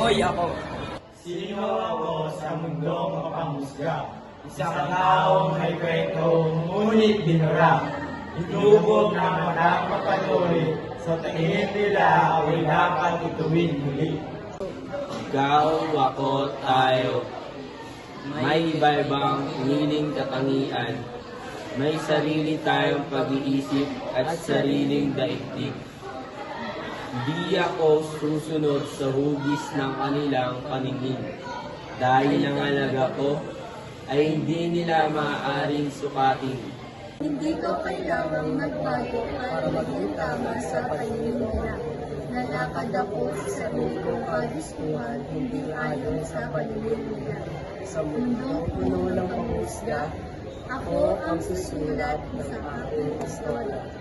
Sinoy ako. Sino ako sa mundong mapangusga? Isang taong may kwento, ngunit binura. Hinubog ng matang mapanuri, sa tingin nila ay dapat ituwid muli. Ikaw, ako, tayo. May iba-ibang hiling katangian. May sarili tayong pag-iisip at sariling daigdig. Di ako susunod sa hugis ng kanilang paningin. Dahil ang ko ay hindi nila maaaring sukatin. Hindi ko kailangang magbago para maging tama sa paningin nila. Nalakad ako sa sarili kong kagustuhan, hindi ayon sa paningin nila. Sa mundo puno ng panghusga, ako ang susulat sa aking istorya.